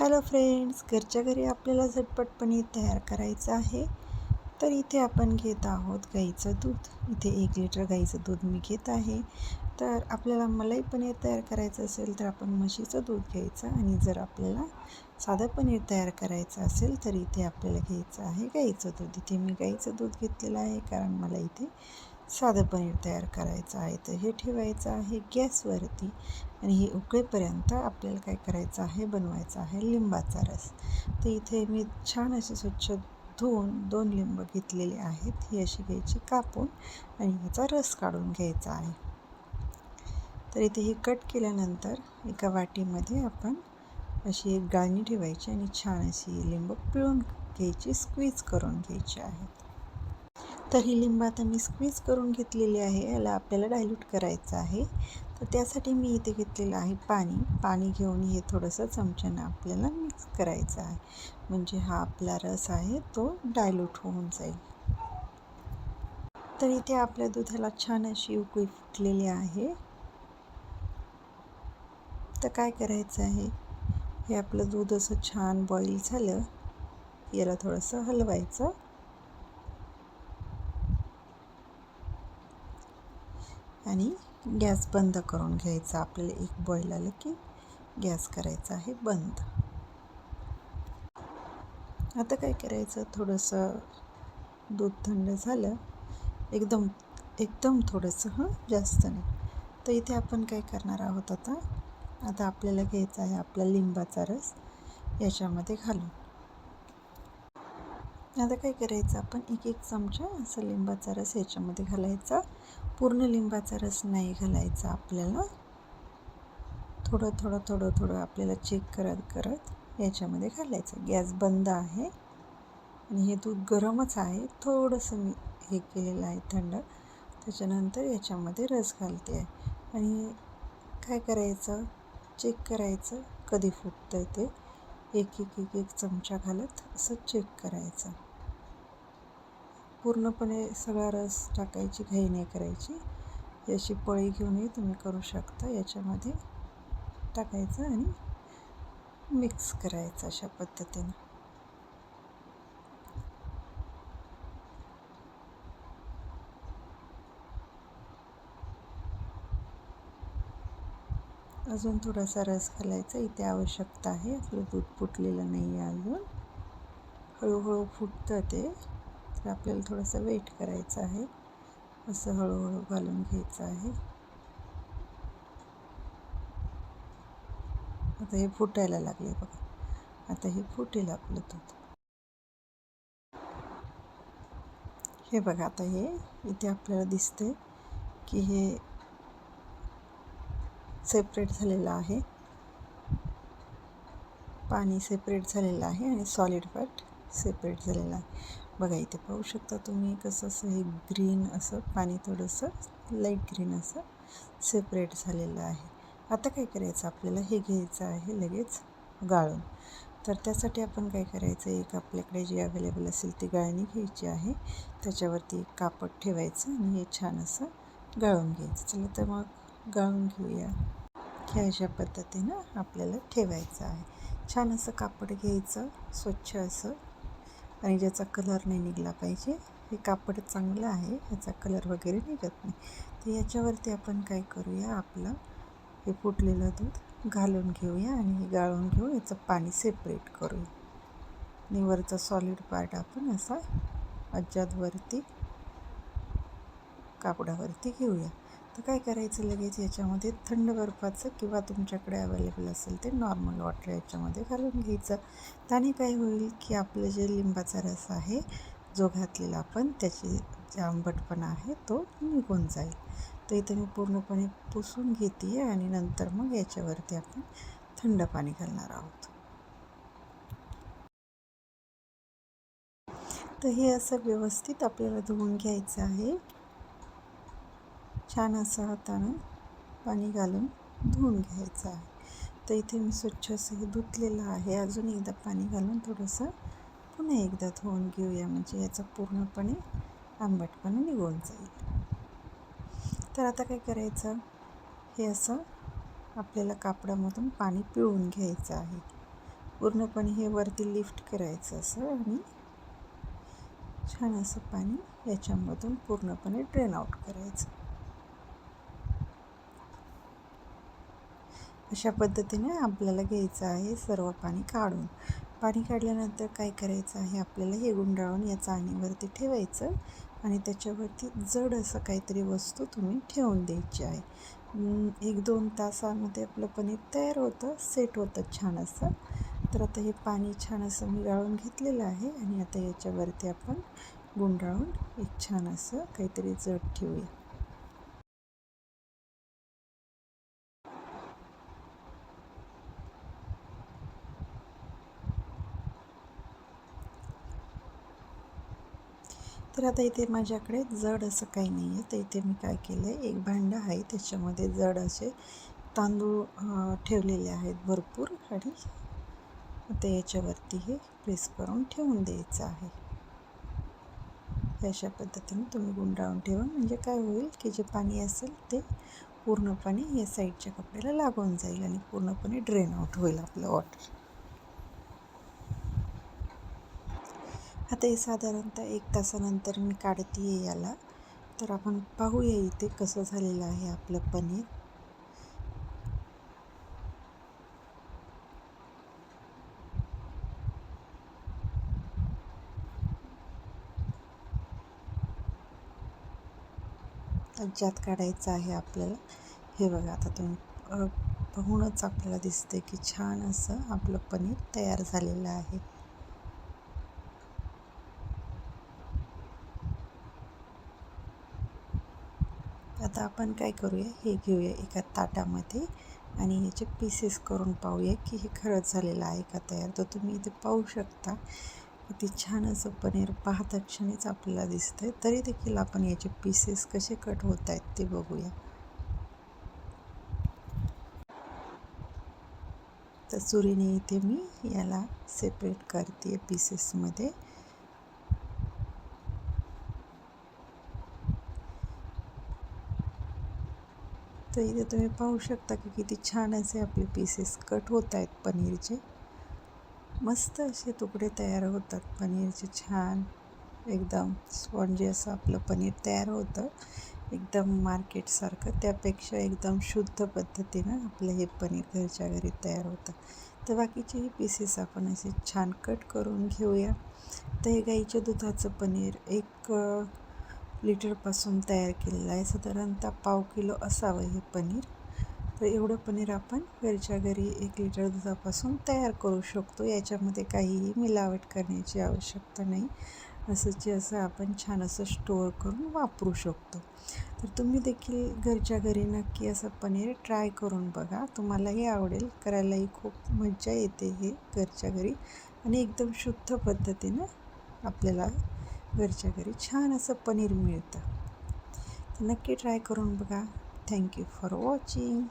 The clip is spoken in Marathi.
हॅलो फ्रेंड्स घरच्या घरी आपल्याला झटपट पनीर तयार करायचं आहे. तर इथे आपण घेत आहोत गाईचं दूध. इथे एक लिटर गाईचं दूध मी घेत आहे. तर आपल्याला मलाई पनीर तयार करायचं असेल तर आपण म्हशीचं दूध घ्यायचं आणि जर आपल्याला साधं पनीर तयार करायचं असेल तर इथे आपल्याला घ्यायचं आहे गाईचं दूध. इथे मी गाईचं दूध घेतलेलं आहे कारण मला इथे साधं पनीर तयार करायचं आहे. तर हे ठेवायचं आहे गॅसवरती. आणि हे उकळेपर्यंत आपल्याला काय करायचं आहे? बनवायचं आहे लिंबाचा रस. तर इथे मी छान असे स्वच्छ धुवून दोन लिंब घेतलेले आहेत. ही अशी घ्यायची कापून आणि ह्याचा रस काढून घ्यायचा आहे. तर इथे हे कट केल्यानंतर एका वाटीमध्ये आपण अशी एक गाळणी ठेवायची आणि छान अशी लिंब पिळून घ्यायची स्क्वीज करून घ्यायची आहे. तर ही लिंब आता मी स्क्वीज करून घेतलेली आहे. याला आपल्याला डायल्यूट करायचं आहे. तर त्यासाठी मी इथे घेतलेलं आहे पाणी. पाणी घेऊन हे थोडंसं चमच्यानं आपल्याला मिक्स करायचं आहे. म्हणजे हा आपला रस आहे तो डायल्यूट होऊन जाईल. तर इथे आपल्या दुधाला छान अशी उकळी फुटलेली आहे. तर काय करायचं आहे? हे आपलं दूध असं छान बॉईल झालं. याला थोडंसं हलवायचं. आणि गॅस बंद करून घ्यायचा आपल्याला एक बॉईल आलं की गॅस करायचा आहे बंद. आता काय करायचं? थोडंसं दूध थंड झालं. एकदम एकदम थोडंसं हं जास्त नाही. तर इथे आपण काय करणार आहोत आता? आता आपल्याला घ्यायचा आहे आपला लिंबाचा रस याच्यामध्ये घालून. आता काय करायचं? आपण एक एक चमचा असं लिंबाचा रस याच्यामध्ये घालायचा. पूर्ण लिंबाचा रस नाही घालायचा आपल्याला. थोडं थोडं थोडं थोडं आपल्याला चेक करत करत याच्यामध्ये घालायचं. गॅस बंद आहे. आणि हे दूध गरमच आहे. थोडंसं मी हे केलेलं आहे थंड. त्याच्यानंतर याच्यामध्ये रस घालते. आहे आणि काय करायचं? चेक करायचं. कधी फुटतं आहे ते? एक एक एक एक चमचा घालत असं चेक करायचं. पूर्णपणे सगळा रस टाकायची घाई नाही करायची. याची पळी घेऊनही तुम्ही करू शकता. याच्यामध्ये टाकायचं आणि मिक्स करायचं अशा पद्धतीनं. अजून थोडासा रस घालायचा. इथे आवश्यकता आहे. आपलं दूध फुटलेलं नाही आहे अजून. हळूहळू फुटतं ते. तर आपल्याला थोडंसं वेट करायचं आहे. असं हळूहळू घालून घ्यायचं आहे. आता हे फुटायला लागले बघा. आता हे फुटेल आपलं दूध. हे बघा आता हे इथे आपल्याला दिसते की हे सेपरेट झालेलं आहे. पाणी सेपरेट झालेलं आहे आणि सॉलिड फॅट सेपरेट झालेलं आहे. बघा इथे पाहू शकता तुम्ही कसं असं हे ग्रीन असं पाणी थोडंसं लाइट ग्रीन असं सेपरेट झालेलं आहे. आता काय करायचं? आपल्याला हे घ्यायचं आहे लगेच गाळून. तर त्यासाठी आपण काय करायचं? एक आपल्याकडे जी अवेलेबल असेल ती गाळणी घ्यायची आहे. त्याच्यावरती एक कापड ठेवायचं आणि हे छान असं गाळून घ्यायचं. चला तर मग गाळून घेऊया. ह्या अशा पद्धतीनं आपल्याला ठेवायचं आहे. छान असं कापड घ्यायचं स्वच्छ असं. आणि ज्याचा कलर नाही निघला पाहिजे हे कापड चांगलं आहे ह्याचा कलर वगैरे निघत नाही. तर याच्यावरती आपण काय करूया आपलं हे फुटलेलं दूध घालून घेऊया आणि हे गाळून घेऊ याचं पाणी सेपरेट करूया. आणि वरचा सॉलिड पार्ट आपण असा अज्जादवरती कापडावरती घेऊया. तर काय करायचं लगेच याच्यामध्ये? थंड बर्फाचं किंवा तुमच्याकडे अवेलेबल असेल ते नॉर्मल वॉटर याच्यामध्ये घालून घ्यायचं. त्याने काय होईल की आपलं जे लिंबाचा रस आहे जो घातलेला आपण त्याची जे आंबटपणा आहे तो निघून जाईल. तर इथं मी पूर्णपणे पुसून घेते आणि नंतर मग याच्यावरती आपण थंड पाणी घालणार आहोत. तर हे असं व्यवस्थित आपल्याला धुवून घ्यायचं आहे. छान असं हातानं पाणी घालून धुवून घ्यायचं आहे. तर इथे मी स्वच्छ असं हे धुतलेलं आहे. अजून एकदा पाणी घालून थोडंसं पुन्हा एकदा धुवून घेऊया. म्हणजे याचं पूर्णपणे आंबटपणा निघून जाईल. तर आता काय करायचं? हे असं आपल्याला कापडामधून पाणी पिळून घ्यायचं आहे. पूर्णपणे हे वरती लिफ्ट करायचं असं आणि छान असं पाणी याच्यामधून पूर्णपणे ड्रेन आउट करायचं. अशा पद्धतीने आपल्याला घ्यायचं आहे सर्व पाणी काढून. पाणी काढल्यानंतर काय करायचं आहे? आपल्याला हे गुंडाळून या चाळणीवरती ठेवायचं आणि त्याच्यावरती जड असं काहीतरी वस्तू तुम्ही ठेवून द्यायची आहे. एक दोन तासामध्ये आपलं पनीर तयार होतं सेट होतं छान असं. तर आता हे पाणी छान असं मी गाळून घेतलेलं आहे आणि आता याच्यावरती आपण गुंडाळून एक छान असं काहीतरी जड ठेवूया. तर आता इथे माझ्याकडे जड असं काही नाही आहे. तर इथे मी काय केलं आहे एक भांडं आहे. त्याच्यामध्ये जड असे तांदूळ ठेवलेले आहेत भरपूर आणि आता याच्यावरती हे प्रेस करून ठेवून द्यायचं आहे. अशा पद्धतीने तुम्ही गुंडाळून ठेवा. म्हणजे काय होईल की जे पाणी असेल ते पूर्णपणे या साईडच्या कपड्याला लागून जाईल आणि पूर्णपणे ड्रेन आउट होईल आपलं वॉटर. आता हे साधारणतः एक तासानंतर मी काढते आहे याला. तर आपण पाहूया इथे कसं झालेलं आहे आपलं पनीर. ज्यात काढायचं आहे आपल्याला. हे बघा आता तुम्ही पाहूनच आपल्याला दिसते की छान असं आपलं पनीर तयार झालेलं आहे. आता आपण काय करूया? हे घेऊया एका ताटामध्ये आणि याचे पीसेस करून पाहूया की हे खरंच झालेलं आहे का तयार? तर तुम्ही इथे पाहू शकता. किती छान असं पनीर पाहता क्षणीच आपल्याला आहे तरी देखील आपण याचे पीसेस कसे कट होत आहेत ते बघूया. तर चुरीने इथे मी याला सेपरेट करते पीसेसमध्ये तर इथे तुम्ही पाहू शकता की किती छान असे आपले पीसेस कट होत आहेत पनीरचे. मस्त असे तुकडे तयार होतात. पनीरचे छान एकदम स्पॉन्जी असं आपलं पनीर तयार होतं. एकदम मार्केटसारखं त्यापेक्षा एकदम शुद्ध पद्धतीनं आपलं हे पनीर घरच्या घरी तयार होतं. तर बाकीचेही पीसेस आपण असे छान कट करून घेऊया. तर हे गाईच्या दुधाचं पनीर एक लिटरपासून तयार केलेलं आहे. साधारणतः पाव किलो असावं हे पनीर. तर एवढं पनीर आपण घरच्या घरी एक लिटर दुधापासून तयार करू शकतो. याच्यामध्ये काहीही मिलावट करण्याची आवश्यकता नाही. असंचे असं आपण छान असं स्टोअर करून वापरू शकतो. तर तुम्ही देखील घरच्या घरी नक्की असं पनीर ट्राय करून बघा. तुम्हालाही आवडेल. करायलाही खूप मज्जा येते हे घरच्या घरी. आणि एकदम शुद्ध पद्धतीनं आपल्याला घरच्या घरी छान असं पनीर मिळतं. तर नक्की ट्राय करून बघा. Thank you for watching